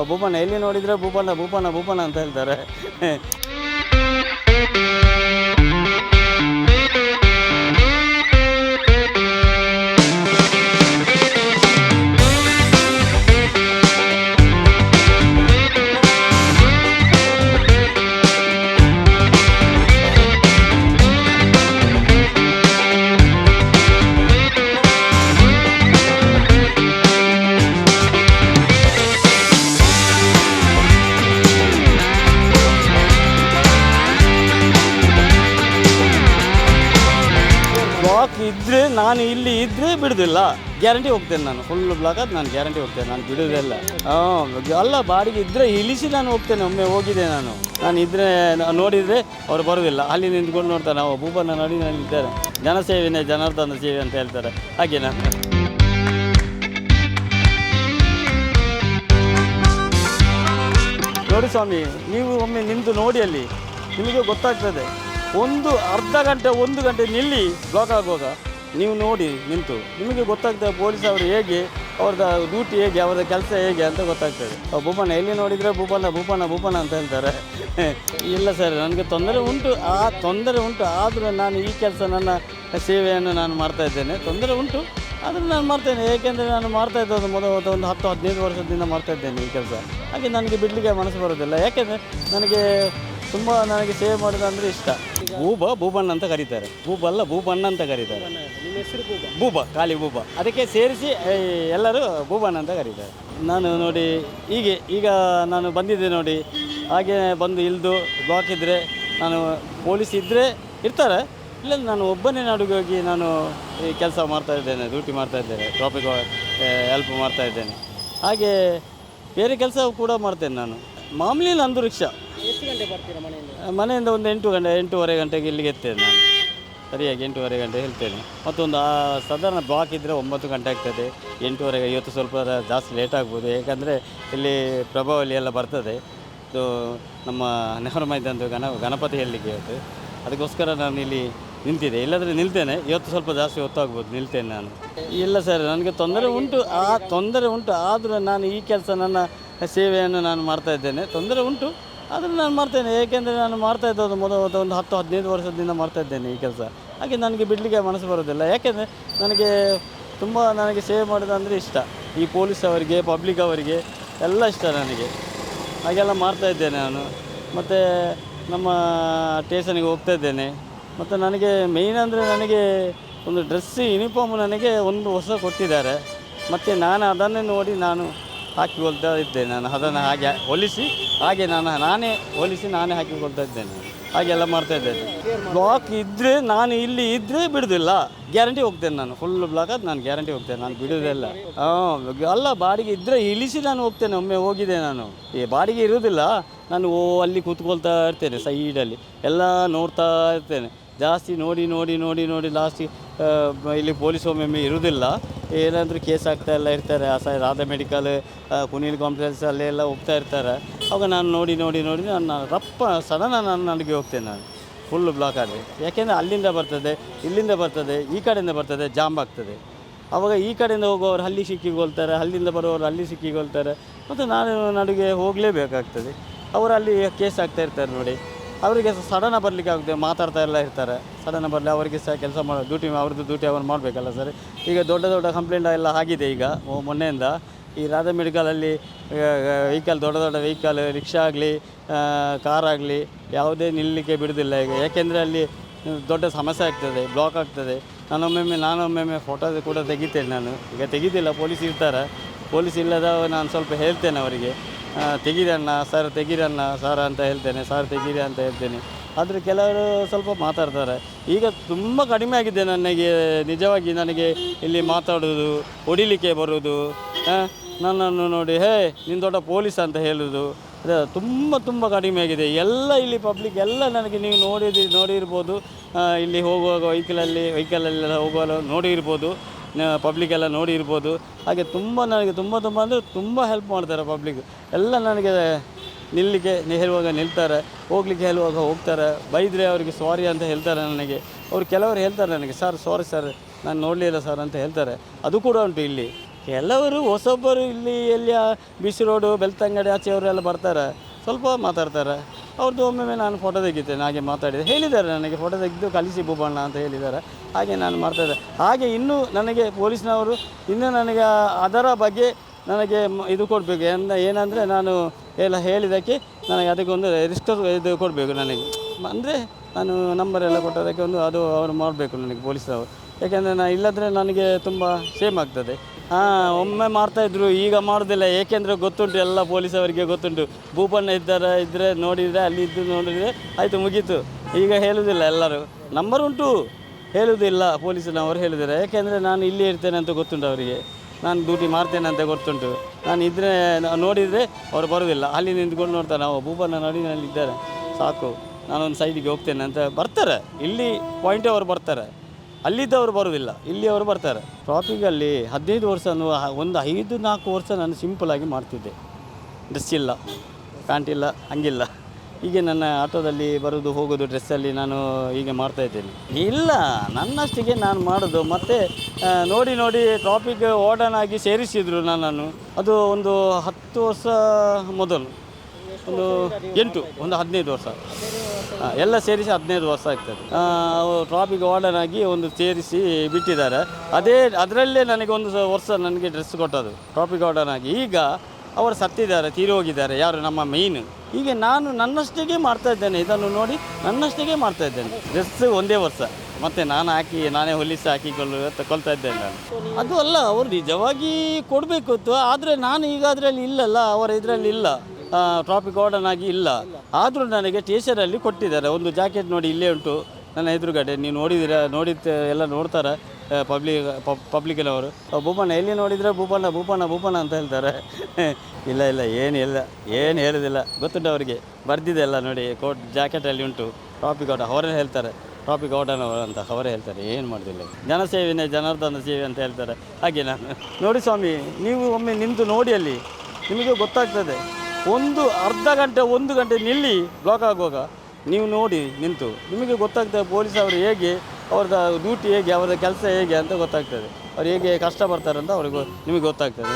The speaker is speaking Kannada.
ಭೂಪಣ್ಣ ಎಲ್ಲಿ ನೋಡಿದ್ರೆ ಭೂಪಣ್ಣ ಭೂಪಣ್ಣ ಭೂಪಣ್ಣ ಅಂತ ಹೇಳ್ತಾರೆ. ನಾನು ಇಲ್ಲಿ ಇದ್ದರೆ ಬಿಡುದಿಲ್ಲ. ಗ್ಯಾರಂಟಿ ಹೋಗ್ತೇನೆ ನಾನು. ಫುಲ್ ಬ್ಲಾಕ್ ಅದು ನಾನು ಗ್ಯಾರಂಟಿ ಹೋಗ್ತೇನೆ. ನಾನು ಬಿಡುವುದಿಲ್ಲ ಹಾಂ, ಅಲ್ಲ, ಬಾಡಿಗೆ ಇದ್ದರೆ ಇಳಿಸಿ ನಾನು ಹೋಗ್ತೇನೆ. ಒಮ್ಮೆ ಹೋಗಿದೆ ನಾನು. ನಾನು ಇದ್ದರೆ ನೋಡಿದರೆ ಅವ್ರು ಬರೋದಿಲ್ಲ. ಅಲ್ಲಿ ನಿಂತ್ಕೊಂಡು ನೋಡ್ತಾರೆ. ನಾವು ಭೂಪನ ನೋಡಿ ಜನ ಜನಸೇವೆನೇ ಜನಾರ್ದನ ಸೇವೆ ಅಂತ ಹೇಳ್ತಾರೆ. ಹಾಗೆ ನಾನು. ನೋಡಿ ಸ್ವಾಮಿ, ನೀವು ಒಮ್ಮೆ ನಿಂತು ನೋಡಿ ಅಲ್ಲಿ. ನಿಮಗೆ ಗೊತ್ತಾಗ್ತದೆ. ಒಂದು ಅರ್ಧ ಗಂಟೆ, ಒಂದು ಗಂಟೆ ನಿಲ್ಲಿ ಬ್ಲಾಕ್ ಆಗುವಾಗ ನೀವು ನೋಡಿ ನಿಂತು. ನಿಮಗೆ ಗೊತ್ತಾಗ್ತದೆ ಪೊಲೀಸ್ ಅವರು ಹೇಗೆ ಅವ್ರದ್ದು ಡ್ಯೂಟಿ ಹೇಗೆ ಅವರ ಕೆಲಸ ಹೇಗೆ ಅಂತ ಗೊತ್ತಾಗ್ತದೆ. ಭೂಪಣ್ಣ ಎಲ್ಲಿ ನೋಡಿದರೆ ಭೂಪಣ್ಣ ಭೂಪಣ್ಣ ಭೂಪಣ್ಣ ಅಂತ ಹೇಳ್ತಾರೆ. ಇಲ್ಲ ಸರ್, ನನಗೆ ತೊಂದರೆ ಉಂಟು. ಆ ತೊಂದರೆ ಉಂಟು. ಆದರೂ ನಾನು ಈ ಕೆಲಸ ನನ್ನ ಸೇವೆಯನ್ನು ನಾನು ಮಾಡ್ತಾ ಇದ್ದೇನೆ. ತೊಂದರೆ ಉಂಟು. ಆದರೆ ನಾನು ಮಾಡ್ತೇನೆ ಏಕೆಂದರೆ ನಾನು ಮಾಡ್ತಾ ಇದ್ದದ್ದು ಮೊದಲು ಒಂದು ಹತ್ತು, ಹದಿನೈದು ವರ್ಷದಿಂದ ಮಾಡ್ತಾ ಇದ್ದೇನೆ ಈ ಕೆಲಸ. ಹಾಗೆ ನನಗೆ ಬಿಡಲಿಕ್ಕೆ ಮನಸ್ಸು ಬರೋದಿಲ್ಲ ಯಾಕೆಂದರೆ ನನಗೆ ತುಂಬ ನನಗೆ ಸೇವೆ ಮಾಡೋದಂದರೆ ಇಷ್ಟ. ಭೂಬ ಭೂಬಣ್ಣ ಅಂತ ಕರೀತಾರೆ. ಭೂಬಲ್ಲ ಭೂಬಣ್ಣ ಅಂತ ಕರೀತಾರೆ. ನಿಮ್ಮ ಹೆಸರು ಬೂಬ? ಭೂಬ ಖಾಲಿ ಬೂಬಾ. ಅದಕ್ಕೆ ಸೇರಿಸಿ ಎಲ್ಲರೂ ಭೂಬಣ್ಣ ಅಂತ ಕರೀತಾರೆ. ನಾನು ನೋಡಿ ಹೀಗೆ ಈಗ ನಾನು ಬಂದಿದ್ದೆ ನೋಡಿ. ಹಾಗೆ ಬಂದು ಇಲ್ದು ಬ್ಲಾಕ್ ಇದ್ದರೆ ನಾನು ಪೊಲೀಸ್ ಇದ್ದರೆ ಇರ್ತಾರೆ. ಇಲ್ಲ ನಾನು ಒಬ್ಬನೇ ನಡುಗೆ ಹೋಗಿ ನಾನು ಈ ಕೆಲಸ ಮಾಡ್ತಾ ಇದ್ದೇನೆ ಡ್ಯೂಟಿ ಮಾಡ್ತಾ ಇದ್ದೇನೆ ಟ್ರಾಫಿಕ್ ಹೆಲ್ಪ್ ಮಾಡ್ತಾ ಇದ್ದೇನೆ. ಹಾಗೆ ಬೇರೆ ಕೆಲಸ ಕೂಡ ಮಾಡ್ತೇನೆ ನಾನು. ಮಾಮೂಲಿ ಅಂದು ರಿಕ್ಷಾ. ಎಷ್ಟು ಗಂಟೆ ಬರ್ತೀರಾ ಮನೆಯಿಂದ? ಮನೆಯಿಂದ ಒಂದು ಎಂಟು ಗಂಟೆ ಎಂಟೂವರೆ ಗಂಟೆಗೆ ಇಲ್ಲಿಗೆ ಎತ್ತೇನೆ ನಾನು. ಸರಿಯಾಗಿ ಎಂಟೂವರೆ ಗಂಟೆ ಹೇಳ್ತೇನೆ. ಮತ್ತೊಂದು, ಆ, ಸಾಧಾರಣ ಬ್ಲಾಕ್ ಇದ್ದರೆ ಒಂಬತ್ತು ಗಂಟೆ ಆಗ್ತದೆ. ಎಂಟೂವರೆಗೆ ಇವತ್ತು ಸ್ವಲ್ಪ ಜಾಸ್ತಿ ಲೇಟ್ ಆಗ್ಬೋದು. ಯಾಕಂದರೆ ಇಲ್ಲಿ ಪ್ರಭಾವಲಿ ಎಲ್ಲ ಬರ್ತದೆ. ಇದು ನಮ್ಮ ನೆಹರು ಮೈದಾನದ ಗಣ ಗಣಪತಿ ಹೇಳಲಿಕ್ಕೆ ಇವತ್ತು. ಅದಕ್ಕೋಸ್ಕರ ನಾನು ಇಲ್ಲಿ ನಿಂತಿದೆ ಇಲ್ಲದ್ರೆ ನಿಲ್ತೇನೆ. ಇವತ್ತು ಸ್ವಲ್ಪ ಜಾಸ್ತಿ ಹೊತ್ತಾಗ್ಬೋದು. ನಿಲ್ತೇನೆ ನಾನು. ಇಲ್ಲ ಸರ್ ನನಗೆ ತೊಂದರೆ ಉಂಟು. ಆ, ತೊಂದರೆ ಉಂಟು. ಆದರೂ ನಾನು ಈ ಕೆಲಸ ನನ್ನ ಸೇವೆಯನ್ನು ನಾನು ಮಾಡ್ತಾ ಇದ್ದೇನೆ. ತೊಂದರೆ ಉಂಟು. ಆದರೂ ನಾನು ಮಾಡ್ತೇನೆ. ಏಕೆಂದರೆ ನಾನು ಮಾಡ್ತಾ ಇದ್ದದ್ದು ಮೊದಲು ಒಂದು ಹತ್ತು, ಹದಿನೈದು ವರ್ಷದಿಂದ ಮಾಡ್ತಾ ಇದ್ದೇನೆ ಈ ಕೆಲಸ. ಹಾಗೆ ನನಗೆ ಬಿಡಲಿಕ್ಕೆ ಮನಸ್ಸು ಬರೋದಿಲ್ಲ. ಯಾಕೆಂದರೆ ನನಗೆ ತುಂಬ ನನಗೆ ಸೇವೆ ಮಾಡೋದಂದರೆ ಇಷ್ಟ. ಈ ಪೊಲೀಸ್ ಅವರಿಗೆ ಪಬ್ಲಿಕ್ ಅವರಿಗೆ ಎಲ್ಲ ಇಷ್ಟ ನನಗೆ. ಹಾಗೆಲ್ಲ ಮಾಡ್ತಾ ಇದ್ದೇನೆ ನಾನು. ಮತ್ತು ನಮ್ಮ ಟೇಷನಿಗೆ ಹೋಗ್ತಾ ಇದ್ದೇನೆ. ಮತ್ತು ನನಗೆ ಮೇಯ್ನ್ ಅಂದರೆ ನನಗೆ ಒಂದು ಡ್ರೆಸ್ ಯೂನಿಫಾರ್ಮ್ ನನಗೆ ಒಂದು ಹೊಸ ಕೊಟ್ಟಿದ್ದಾರೆ. ಮತ್ತು ನಾನು ಅದನ್ನೇ ನೋಡಿ ನಾನು ಹಾಕಿಕೊಳ್ತಾ ಇದ್ದೇನೆ ನಾನು, ಅದನ್ನು ಹಾಗೆ ಹೊಲಿಸಿ, ಹಾಗೆ ನಾನು ನಾನೇ ಹೊಲಿಸಿ ನಾನೇ ಹಾಕಿಕೊಳ್ತಾ ಇದ್ದೇನೆ. ಹಾಗೆಲ್ಲ ಮಾಡ್ತಾ ಇದ್ದೇನೆ. ಬ್ಲಾಕ್ ಇದ್ದರೆ ನಾನು ಇಲ್ಲಿ ಇದ್ದರೆ ಬಿಡುದಿಲ್ಲ. ಗ್ಯಾರಂಟಿ ಹೋಗ್ತೇನೆ ನಾನು ಫುಲ್ ಬ್ಲಾಕ್ ಅದು ನಾನು ಗ್ಯಾರಂಟಿ ಹೋಗ್ತೇನೆ, ನಾನು ಬಿಡುವುದಿಲ್ಲ ಹಾಂ ಅಲ್ಲ ಬಾಡಿಗೆ ಇದ್ದರೆ ಇಳಿಸಿ ನಾನು ಹೋಗ್ತೇನೆ, ಒಮ್ಮೆ ಹೋಗಿದೆ ನಾನು. ಈ ಬಾಡಿಗೆ ಇರುವುದಿಲ್ಲ ನಾನು ಓ, ಅಲ್ಲಿ ಕೂತ್ಕೊಳ್ತಾ ಇರ್ತೇನೆ ಸೈಡಲ್ಲಿ ಎಲ್ಲ ನೋಡ್ತಾ ಇರ್ತೇನೆ. ಜಾಸ್ತಿ ನೋಡಿ ನೋಡಿ ನೋಡಿ ನೋಡಿ ಲಾಸ್ಟಿ ಇಲ್ಲಿ ಪೊಲೀಸ್ ಒಮ್ಮೊಮ್ಮೆ ಇರುವುದಿಲ್ಲ ಏನಾದರೂ ಕೇಸ್ ಆಗ್ತಾ ಎಲ್ಲ ಇರ್ತಾರೆ. ಆ ಸೈ ರಾಧಾ ಮೆಡಿಕಲ್ ಕುನೀಲ್ ಕಾಂಪ್ಲೆಕ್ಸ್ ಅಲ್ಲೆಲ್ಲ ಹೋಗ್ತಾ ಇರ್ತಾರೆ. ಅವಾಗ ನಾನು ನೋಡಿ ನೋಡಿ ನೋಡಿ ನಾನು ರಪ್ಪ ಸಡನ್ ನಾನು ನನಗೆ ಹೋಗ್ತೇನೆ ನಾನು. ಫುಲ್ ಬ್ಲಾಕ್ ಆದರೆ. ಯಾಕೆಂದರೆ ಅಲ್ಲಿಂದ ಬರ್ತದೆ, ಇಲ್ಲಿಂದ ಬರ್ತದೆ, ಈ ಕಡೆಯಿಂದ ಬರ್ತದೆ, ಜಾಮ್ ಆಗ್ತದೆ. ಆವಾಗ ಈ ಕಡೆಯಿಂದ ಹೋಗುವವರು ಅಲ್ಲಿ ಸಿಕ್ಕಿಕೊಳ್ತಾರೆ ಅಲ್ಲಿಂದ ಬರುವವರು ಅಲ್ಲಿ ಸಿಕ್ಕಿಕೊಳ್ತಾರೆ ಮತ್ತು ನಾನು ನಡುಗೆ ಹೋಗಲೇಬೇಕಾಗ್ತದೆ. ಅವರು ಅಲ್ಲಿ ಕೇಸ್ ಆಗ್ತಾ ಇರ್ತಾರೆ ನೋಡಿ. ಅವರಿಗೆ ಸಡನ್ ಬರಲಿಕ್ಕೆ ಆಗುತ್ತೆ, ಮಾತಾಡ್ತಾ ಎಲ್ಲ ಇರ್ತಾರೆ. ಸಡನ್ ಬರಲಿ, ಅವರಿಗೆ ಸಹ ಕೆಲಸ ಮಾಡೋ, ಡ್ಯೂಟಿ ಅವ್ರದ್ದು ಡ್ಯೂಟಿ ಅವ್ರು ಮಾಡಬೇಕಲ್ಲ ಸರ್. ಈಗ ದೊಡ್ಡ ದೊಡ್ಡ ಕಂಪ್ಲೇಂಟ್ ಎಲ್ಲ ಆಗಿದೆ ಈಗ ಮೊನ್ನೆಯಿಂದ. ಈ ರಾಧಾ ಮೆಡಿಕಲಲ್ಲಿ ವೆಹಿಕಲ್ ದೊಡ್ಡ ದೊಡ್ಡ ವೆಹಿಕಲ್ ರಿಕ್ಷಾ ಆಗಲಿ ಕಾರ್ ಆಗಲಿ, ಯಾವುದೇ ನಿಲ್ಲಲಿಕ್ಕೆ ಬಿಡೋದಿಲ್ಲ ಈಗ. ಯಾಕೆಂದರೆ ಅಲ್ಲಿ ದೊಡ್ಡ ಸಮಸ್ಯೆ ಆಗ್ತದೆ ಬ್ಲಾಕ್ ಆಗ್ತದೆ. ನಾನೊಮ್ಮೊಮ್ಮೆ ನಾನೊಮ್ಮೆ ಫೋಟೋ ಕೂಡ ತೆಗಿತೇನೆ ನಾನು. ಈಗ ತೆಗಿತಿಲ್ಲ ಪೊಲೀಸ್ ಇರ್ತಾರೆ. ಪೊಲೀಸ್ ಇಲ್ಲದ ನಾನು ಸ್ವಲ್ಪ ಹೇಳ್ತೇನೆ ಅವರಿಗೆ. ತೆಗೀರಣ್ಣ ಸರ್ ತೆಗೀರಣ್ಣ ಸರ್ ಅಂತ ಹೇಳ್ತೇನೆ ಸರ್ ತೆಗೀರಿ ಅಂತ ಹೇಳ್ತೇನೆ. ಆದರೆ ಕೆಲವರು ಸ್ವಲ್ಪ ಮಾತಾಡ್ತಾರೆ. ಈಗ ತುಂಬ ಕಡಿಮೆ ಆಗಿದೆ ನನಗೆ, ನಿಜವಾಗಿ ನನಗೆ ಇಲ್ಲಿ ಮಾತಾಡೋದು ಹೊಡಿಲಿಕ್ಕೆ ಬರೋದು ನನ್ನನ್ನು ನೋಡಿ, ಹೇ ನಿನ್ನ ದೊಡ್ಡ ಪೊಲೀಸ್ ಅಂತ ಹೇಳೋದು ತುಂಬ ತುಂಬ ಕಡಿಮೆ ಆಗಿದೆ. ಎಲ್ಲ ಇಲ್ಲಿ ಪಬ್ಲಿಕ್ ಎಲ್ಲ ನನಗೆ ನೀವು ನೋಡಿದಿ, ನೋಡಿರ್ಬೋದು. ಇಲ್ಲಿ ಹೋಗುವಾಗ ವೆಹಿಕಲಲ್ಲಿ ವೆಹಿಕಲಲ್ಲೆಲ್ಲ ಹೋಗುವಾಗ ನೋಡಿರ್ಬೋದು. ಪಬ್ಲಿಕ್ ಎಲ್ಲ ನೋಡಿರ್ಬೋದು ಹಾಗೆ ತುಂಬ ನನಗೆ ತುಂಬ ತುಂಬ ಅಂದರೆ ತುಂಬ ಹೆಲ್ಪ್ ಮಾಡ್ತಾರೆ ಪಬ್ಲಿಕ್ ಎಲ್ಲ ನನಗೆ ನಿಲ್ಲಿಕ್ಕೆ ಹೇಳುವಾಗ ನಿಲ್ತಾರೆ. ಹೋಗ್ಲಿಕ್ಕೆ ಹೇಳುವಾಗ ಹೋಗ್ತಾರೆ. ಬೈದರೆ ಅವರಿಗೆ ಸಾರಿ ಅಂತ ಹೇಳ್ತಾರೆ ನನಗೆ. ಅವರು ಕೆಲವರು ಹೇಳ್ತಾರೆ ನನಗೆ ಸರ್ ಸಾರಿ ಸರ್ ನಾನು ನೋಡಲಿಲ್ಲ ಸರ್ ಅಂತ ಹೇಳ್ತಾರೆ. ಅದು ಕೂಡ ಉಂಟು ಇಲ್ಲಿ. ಕೆಲವರು ಹೊಸೊಬ್ಬರು ಇಲ್ಲಿ ಎಲ್ಲಿಯ ಬಿಸಿ ರೋಡು ಬೆಳ್ತಂಗಡಿ ಆಚೆಯವರೆಲ್ಲ ಬರ್ತಾರೆ. ಸ್ವಲ್ಪ ಮಾತಾಡ್ತಾರೆ. ಅವ್ರದ್ದು ಒಮ್ಮೊಮ್ಮೆ ನಾನು ಫೋಟೋ ತೆಗಿತೇನೆ, ಹಾಗೆ ಮಾತಾಡಿದೆ. ಹೇಳಿದ್ದಾರೆ ನನಗೆ ಫೋಟೋ ತೆಗೆದು ಕಲಿಸಿ ಬೋಬಣ್ಣ ಅಂತ ಹೇಳಿದ್ದಾರೆ. ಹಾಗೆ ನಾನು ಮಾಡ್ತಾಯಿದ್ದೆ ಹಾಗೆ ಇನ್ನೂ ನನಗೆ ಪೊಲೀಸ್ನವರು ಇನ್ನೂ ನನಗೆ ಅದರ ಬಗ್ಗೆ ನನಗೆ ಇದು ಕೊಡಬೇಕು. ಎಂದ, ಏನಂದರೆ ನಾನು ಎಲ್ಲ ಹೇಳಿದ್ದಕ್ಕೆ ನನಗೆ ಅದಕ್ಕೊಂದು ರಿಜಿಸ್ಟರ್ ಇದು ಕೊಡಬೇಕು ನನಗೆ. ಅಂದರೆ ನಾನು ನಂಬರ್ ಎಲ್ಲ ಕೊಟ್ಟದಕ್ಕೆ ಒಂದು ಅದು ಅವರು ಮಾಡಬೇಕು ನನಗೆ ಪೊಲೀಸ್ನವರು. ಯಾಕೆಂದರೆ ನಾನು ಇಲ್ಲದ್ರೆ ನನಗೆ ತುಂಬ ಸೇಮ್ ಆಗ್ತದೆ. ಹಾಂ, ಒಮ್ಮೆ ಮಾಡ್ತಾಯಿದ್ರು ಈಗ ಮಾಡೋದಿಲ್ಲ. ಏಕೆಂದರೆ ಗೊತ್ತುಂಟು, ಎಲ್ಲ ಪೊಲೀಸ್ ಅವರಿಗೆ ಗೊತ್ತುಂಟು. ಭೂಪಣ್ಣ ಇದ್ದಾರೆ ಇದ್ದರೆ ನೋಡಿದರೆ, ಅಲ್ಲಿ ಇದ್ದು ನೋಡಿದರೆ ಆಯಿತು, ಮುಗೀತು. ಈಗ ಹೇಳುವುದಿಲ್ಲ ಎಲ್ಲರೂ. ನಂಬರ್ ಉಂಟು. ಹೇಳುವುದಿಲ್ಲ ಪೊಲೀಸಿನವರು ಹೇಳಿದ್ದಾರೆ. ಯಾಕೆಂದರೆ ನಾನು ಇಲ್ಲಿ ಇರ್ತೇನೆ ಅಂತ ಗೊತ್ತುಂಟು ಅವರಿಗೆ. ನಾನು ಡ್ಯೂಟಿ ಮಾಡ್ತೇನೆ ಅಂತ ಗೊತ್ತುಂಟು. ನಾನು ಇದ್ದರೆ ನೋಡಿದರೆ ಅವರು ಬರೋದಿಲ್ಲ. ಅಲ್ಲಿ ನಿಂತ್ಕೊಂಡು ನೋಡ್ತಾರೆ, ನಾವು ಭೂಪಣ್ಣ ನೋಡಿ ಅಲ್ಲಿ ಇದ್ದಾರೆ. ಸಾಕು. ನಾನೊಂದು ಸೈಡಿಗೆ ಹೋಗ್ತೇನೆ ಅಂತ ಬರ್ತಾರೆ. ಇಲ್ಲಿ ಪಾಯಿಂಟ್ ಅವರು ಬರ್ತಾರೆ. ಅಲ್ಲಿದ್ದವರು ಬರುವುದಿಲ್ಲ. ಇಲ್ಲಿ ಅವರು ಬರ್ತಾರೆ. ಟ್ರಾಫಿಕಲ್ಲಿ ಹದಿನೈದು ವರ್ಷ ಒಂದು ಐದು ನಾಲ್ಕು ವರ್ಷ ನಾನು ಸಿಂಪಲಾಗಿ ಮಾಡ್ತಿದ್ದೆ. ಡ್ರೆಸ್ ಇಲ್ಲ ಪ್ಯಾಂಟ್ ಇಲ್ಲ, ಹಂಗಿಲ್ಲ. ಹೀಗೆ ನನ್ನ ಆಟೋದಲ್ಲಿ ಬರೋದು, ಹೋಗೋದು ಡ್ರೆಸ್ಸಲ್ಲಿ ನಾನು ಹೀಗೆ ಮಾಡ್ತಾ ಇದ್ದೇನೆ. ಇಲ್ಲ, ನನ್ನಷ್ಟಿಗೆ ನಾನು ಮಾಡೋದು, ಮತ್ತು ನೋಡಿ ನೋಡಿ ಟ್ರಾಫಿಕ್ ಆಗಿ ಸೇರಿಸಿದರು ನನ್ನನ್ನು. ಅದು ಒಂದು ಹತ್ತು ವರ್ಷ ಮೊದಲು. ಒಂದು ಎಂಟು, ಒಂದು ಹದಿನೈದು ವರ್ಷ. ಎಲ್ಲ ಸೇರಿಸಿ ಹದಿನೈದು ವರ್ಷ ಆಗ್ತದೆ. ಟ್ರಾಫಿಕ್ ವಾರ್ಡನ್ ಆಗಿ ಒಂದು ಸೇರಿಸಿ ಬಿಟ್ಟಿದ್ದಾರೆ. ಅದೇ, ಅದರಲ್ಲೇ ನನಗೆ ಒಂದು ವರ್ಷ ನನಗೆ ಡ್ರೆಸ್ ಕೊಟ್ಟದು ಟ್ರಾಫಿಕ್ ವಾರ್ಡನ್ ಆಗಿ. ಈಗ ಅವರು ಸತ್ತಿದ್ದಾರೆ ತೀರಿ ಹೋಗಿದ್ದಾರೆ ಯಾರು ನಮ್ಮ ಮೈನ್ ಹೀಗೆ ನಾನು ನನ್ನಷ್ಟಿಗೆ ಮಾಡ್ತಾ ಇದ್ದೇನೆ. ಇದನ್ನು ನೋಡಿ ನನ್ನಷ್ಟಿಗೆ ಮಾಡ್ತಾ ಇದ್ದೇನೆ. ಡ್ರೆಸ್ ಒಂದೇ ವರ್ಷ. ಮತ್ತೆ ನಾನು ಹಾಕಿ, ನಾನೇ ಹೊಲಿಸಿ ಹಾಕಿಕೊಳ್ಳು ತಗೊಳ್ತಾ ಇದ್ದೇನೆ ನಾನು. ಅದು ಅಲ್ಲ, ಅವರು ನಿಜವಾಗಿ ಕೊಡಬೇಕಿತ್ತು ಆದರೆ ನಾನು ಈಗ ಅದರಲ್ಲಿ ಇಲ್ಲಲ್ಲ, ಅವರ ಇದರಲ್ಲಿ ಇಲ್ಲ. ಟ್ರಾಫಿಕ್ ವಾರ್ಡನ್ ಆಗಿ ಇಲ್ಲ. ಆದರೂ ನನಗೆ ಟೀಚರಲ್ಲಿ ಕೊಟ್ಟಿದ್ದಾರೆ. ಒಂದು ಜಾಕೆಟ್ ನೋಡಿ ಇಲ್ಲೇ ಉಂಟು. ನನ್ನ ಎದುರುಗಡೆ. ನೀವು ನೋಡಿದ್ದೀರಾ ನೋಡಿದ ಎಲ್ಲ ನೋಡ್ತಾರೆ ಪಬ್ಲಿಕ್ ಪಬ್ಲಿಕ್ಕಿನವರು ಭೂಪಣ್ಣ, ಎಲ್ಲಿ ನೋಡಿದರೆ ಭೂಪಣ್ಣ ಭೂಪಣ್ಣ ಭೂಪಣ್ಣ ಅಂತ ಹೇಳ್ತಾರೆ. ಇಲ್ಲ ಇಲ್ಲ, ಏನು ಇಲ್ಲ, ಏನು ಹೇಳೋದಿಲ್ಲ. ಗೊತ್ತುಂಟು ಅವರಿಗೆ? ಬರ್ದಿದೆ ಎಲ್ಲ ನೋಡಿ. ಕೋಟ್ ಜಾಕೆಟಲ್ಲಿ ಉಂಟು. ಟ್ರಾಫಿಕ್ ಔಟ್ ಅವರೇ ಹೇಳ್ತಾರೆ. ಟ್ರಾಫಿಕ್ ಔಟನವರು ಅಂತ ಅವರೇ ಹೇಳ್ತಾರೆ. ಏನು ಮಾಡೋದಿಲ್ಲ. ಜನಸೇವೆನೇ ಜನಾರ್ದನ ಸೇವೆ ಅಂತ ಹೇಳ್ತಾರೆ. ಹಾಗೆ ನಾನು. ನೋಡಿ ಸ್ವಾಮಿ, ನೀವು ಒಮ್ಮೆ ನಿಂತು ನೋಡಿ ಅಲ್ಲಿ. ನಿಮಗೆ ಗೊತ್ತಾಗ್ತದೆ. ಒಂದು ಅರ್ಧ ಗಂಟೆ, ಒಂದು ಗಂಟೆ ನಿಲ್ಲಿ ಬ್ಲಾಕ್ ಆಗುವಾಗ ನೀವು ನೋಡಿ ನಿಂತು. ನಿಮಗೆ ಗೊತ್ತಾಗ್ತದೆ ಪೊಲೀಸ್ ಅವರು ಹೇಗೆ, ಅವ್ರದ್ದು ಡ್ಯೂಟಿ ಹೇಗೆ ಅವರ ಕೆಲಸ ಹೇಗೆ ಅಂತ ಗೊತ್ತಾಗ್ತದೆ. ಅವ್ರು ಹೇಗೆ ಕಷ್ಟ ಪಡ್ತಾರೆ ಅಂತ ಅವ್ರಿಗೆ ನಿಮಗೆ ಗೊತ್ತಾಗ್ತದೆ.